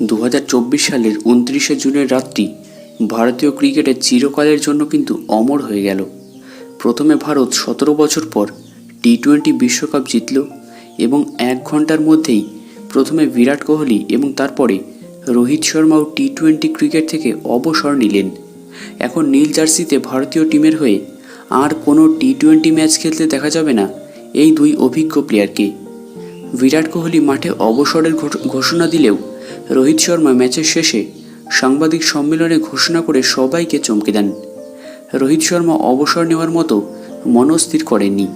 দু হাজার চব্বিশ সালের উনত্রিশে জুনের রাতটি ভারতীয় ক্রিকেটের চিরকালের জন্য কিন্তু অমর হয়ে গেল। প্রথমে ভারত সতেরো বছর পর টি টোয়েন্টি বিশ্বকাপ জিতল এবং এক ঘণ্টার মধ্যেই প্রথমে বিরাট কোহলি এবং তারপরে রোহিত শর্মাও টি টোয়েন্টি ক্রিকেট থেকে অবসর নিলেন। এখন নীল জার্সিতে ভারতীয় টিমের হয়ে আর কোনো টি টোয়েন্টি ম্যাচ খেলতে দেখা যাবে না এই দুই অভিজ্ঞ প্লেয়ারকে। বিরাট কোহলি মাঠে অবসরের ঘোষণা দিলেও রোহিত শর্মা ম্যাচের শেষে সাংবাদিক সম্মেলনে ঘোষণা করে সবাইকে চমকে দেন। রোহিত শর্মা অবসর নেওয়ার মতো মনস্থির করেননি।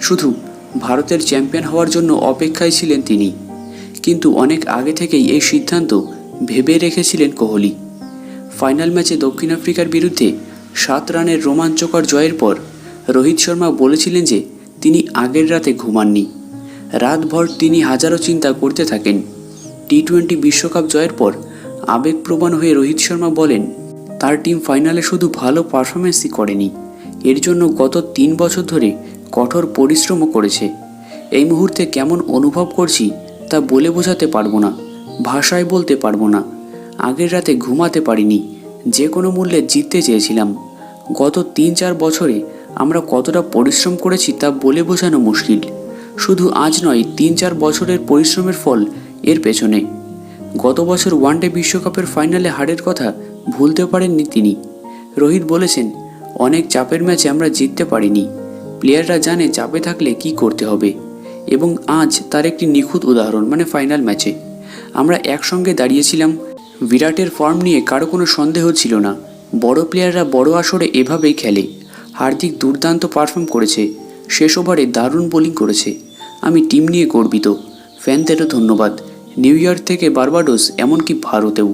শুধু ভারতের চ্যাম্পিয়ন হওয়ার জন্য অপেক্ষায় ছিলেন তিনি। কিন্তু অনেক আগে থেকেই এই সিদ্ধান্ত ভেবে রেখেছিলেন কোহলি। ফাইনাল ম্যাচে দক্ষিণ আফ্রিকার বিরুদ্ধে সাত রানের রোমাঞ্চকর জয়ের পর রোহিত শর্মা বলেছিলেন যে তিনি আগের রাতে ঘুমাননি। রাতভর তিনি হাজারো চিন্তা করতে থাকেন। টি টোয়েন্টি বিশ্বকাপ জয়ের পর আবেগপ্রবণ হয়ে রোহিত শর্মা বলেন, তার টিম ফাইনালে শুধু ভালো পারফরমেন্সই করেনি। এর জন্য গত তিন বছর ধরে কঠোর পরিশ্রমও করেছে। এই মুহূর্তে কেমন অনুভব করছি তা বলে বোঝাতে পারব না, ভাষায় বলতে পারব না। আগের রাতে ঘুমাতে পারিনি, যে কোনো মূল্যে জিততে চেয়েছিলাম। গত তিন চার বছরে আমরা কতটা পরিশ্রম করেছি তা বলে বোঝানো মুশকিল। শুধু আজ নয় তিন চার বছরের পরিশ্রমের ফল এর পেছনে। গত বছর ওয়ানডে বিশ্বকাপের ফাইনালে হারের কথা ভুলতে পারেননি তিনি। রোহিত বলেছেন, অনেক চাপের ম্যাচে আমরা জিততে পারিনি। প্লেয়াররা জানে চাপে থাকলে কি করতে হবে। এবং আজ তার একটি নিখুঁত উদাহরণ মানে ফাইনাল ম্যাচে। আমরা একসঙ্গে দাঁড়িয়েছিলাম। বিরাটের ফর্ম নিয়ে কারও কোনো সন্দেহ ছিল না। বড় প্লেয়াররা বড় আসরে এভাবেই খেলে। হার্দিক দুর্দান্ত পারফর্ম করেছে। শেষ ওভারে দারুণ বোলিং করেছে। আমি টিম নিয়ে গর্বিত। ফ্যানদেরও ধন্যবাদ। নিউ ইয়র্ক থেকে বার্বাডোস এমনকি ভারতেও।